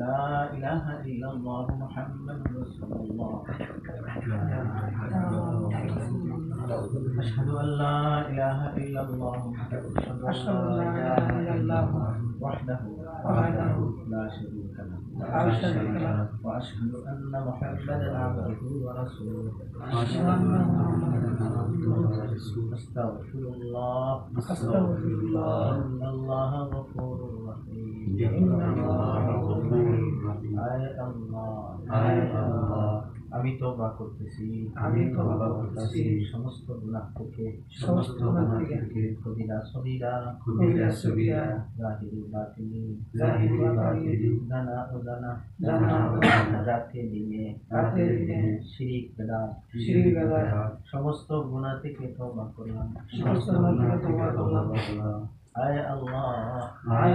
لا إله إلا الله محمد رسول الله. أشهد أن لا إله إلا الله أشهد أن لا إله إلا الله وحده لا شريك له. وأشهد أن محمدا عبده ورسوله. أشهد أن محمدا عبده ورسوله. أستغفر الله. أستغفر الله. إن الله আমি তওবা করতেছি আমি তওবা করতেছি। সমস্ত গুনাহ থেকে সমস্ত গুনাহ থেকে। কবিরা সগীরা কবিরা জাহিরি বাতিনি জাহিরি বাতিনি। জানা জানা রাতে দিনে রাতে দিনে। শিরিক সমস্ত গুনাহ থেকে তওবা করলাম। সমস্ত গুনাহ থেকে করলাম। আয় আল্লাহ। আয়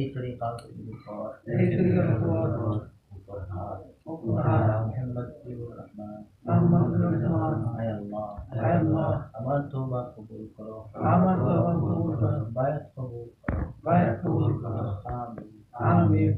ईश्वरी काल हमार तोबा कबूल करो हमार तोबा कबूल करो बायत कबूल करो बायत कबूल करो आमीन आमीन